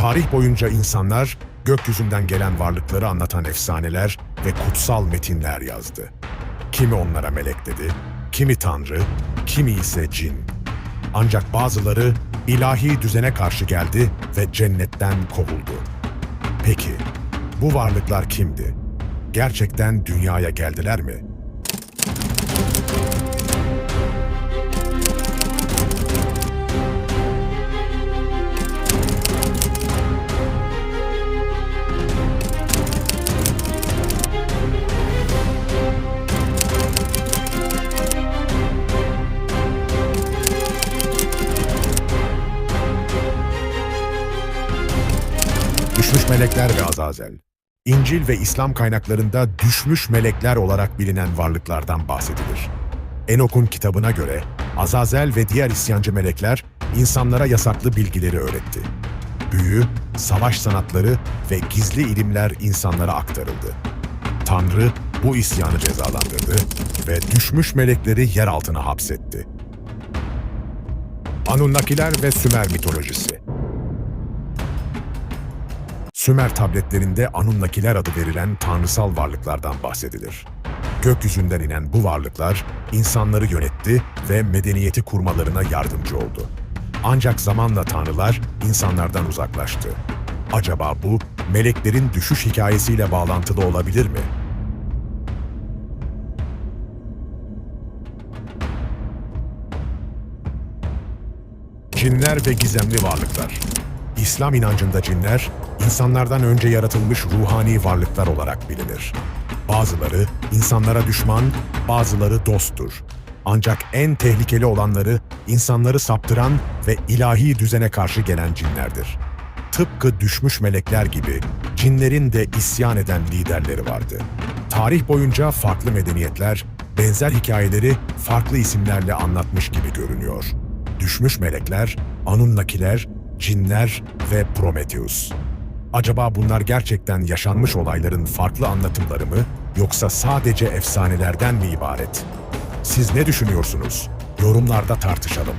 Tarih boyunca insanlar gökyüzünden gelen varlıkları anlatan efsaneler ve kutsal metinler yazdı. Kimi onlara melek dedi, kimi tanrı, kimi ise cin. Ancak bazıları ilahi düzene karşı geldi ve cennetten kovuldu. Peki, bu varlıklar kimdi? Gerçekten dünyaya geldiler mi? Düşmüş melekler ve Azazel. İncil ve İslam kaynaklarında düşmüş melekler olarak bilinen varlıklardan bahsedilir. Enok'un kitabına göre Azazel ve diğer isyancı melekler insanlara yasaklı bilgileri öğretti. Büyü, savaş sanatları ve gizli ilimler insanlara aktarıldı. Tanrı bu isyanı cezalandırdı ve düşmüş melekleri yer altına hapsetti. Anunnakiler ve Sümer mitolojisi Sümer tabletlerinde Anunnakiler adı verilen tanrısal varlıklardan bahsedilir. Gökyüzünden inen bu varlıklar insanları yönetti ve medeniyeti kurmalarına yardımcı oldu. Ancak zamanla tanrılar insanlardan uzaklaştı. Acaba bu meleklerin düşüş hikayesiyle bağlantılı olabilir mi? Cinler ve gizemli varlıklar. İslam inancında cinler, insanlardan önce yaratılmış ruhani varlıklar olarak bilinir. Bazıları insanlara düşman, bazıları dosttur. Ancak en tehlikeli olanları insanları saptıran ve ilahi düzene karşı gelen cinlerdir. Tıpkı düşmüş melekler gibi cinlerin de isyan eden liderleri vardı. Tarih boyunca farklı medeniyetler benzer hikayeleri farklı isimlerle anlatmış gibi görünüyor. Düşmüş melekler, Anunnakiler, cinler ve Prometheus. Acaba bunlar gerçekten yaşanmış olayların farklı anlatımları mı yoksa sadece efsanelerden mi ibaret? Siz ne düşünüyorsunuz? Yorumlarda tartışalım.